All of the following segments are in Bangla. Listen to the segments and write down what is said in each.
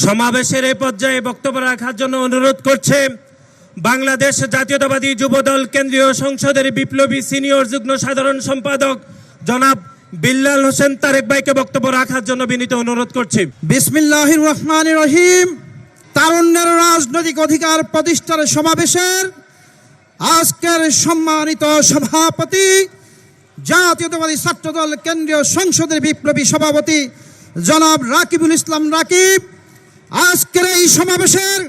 সমাবেশের এই পর্যায়ে বক্তব্য রাখার জন্য অনুরোধ করছে বাংলাদেশ জাতীয়তাবাদী যুবদল কেন্দ্রীয় সংসদের বিপ্লবী সিনিয়র যুগ্ম সাধারণ সম্পাদক জনাব বিল্লাল হোসেন তারেক ভাইকে বক্তব্য রাখার জন্য বিনীত অনুরোধ করছি। বিসমিল্লাহির রহমান রহিম। তারুণ্যের রাজনৈতিক অধিকার প্রতিষ্ঠার সমাবেশের আজকের সম্মানিত সভাপতি, জাতীয়তাবাদী ছাত্রদল কেন্দ্রীয় সংসদের বিপ্লবী সভাপতি জনাব রাকিবুল ইসলাম রাকিব। আজকের এই সমাবেশের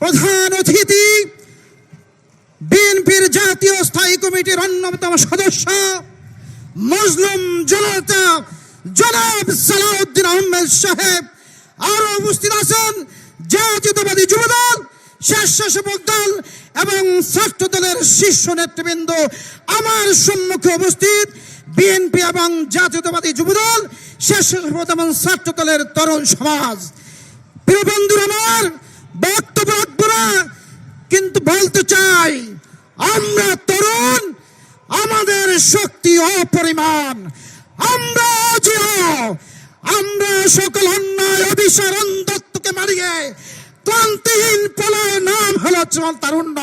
প্রধান অতিথি বিএনপির জাতীয় স্থায়ী কমিটির অন্যতম সদস্য মজলুম জনতা জনাব সালাউদ্দিন আহমেদ সাহেব। আরও উপস্থিত আছেন জাতীয়তাবাদী যুবদল, স্বেচ্ছাসেবক দল এবং ছাত্র দলের শীর্ষ নেতৃবৃন্দ। আমার সম্মুখে উপস্থিত বিএনপি এবং জাতীয়তাবাদী যুবদল, স্বেচ্ছাসেবক এবং ছাত্র দলের তরুণ সমাজ। প্রিয় বন্ধুরা আমার, বক্তব্য রাখব না, কিন্তু বলতে চাই, আমরা তরুণ, আমাদের শক্তি অপরিমাণ। আমরা আমরা সকল অন্যায়, অবিচার, অন্ধত্বকে মারিয়ে ক্লান্তিহীন পলায় নাম হলো তারুণ্য।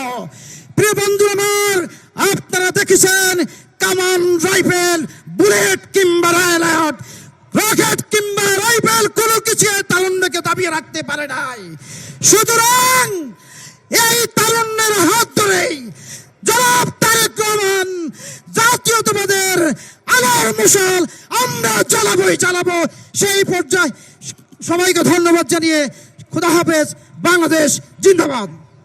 প্রিয় বন্ধু আমার, আপনারা দেখেছেন কামান রাইফেল, বুলেট কিংবা রাখতে পারে নাই। সুতরাং এই তারুণ্যের হাত ধরেই জনাব তারেক রহমান, জাতীয়তাবাদের আলোর মশাল আমরা চালাবোই চালাবো। সেই পর্যায়ে সবাইকে ধন্যবাদ জানিয়ে খুদা হাফেজ, বাংলাদেশ জিন্দাবাদ।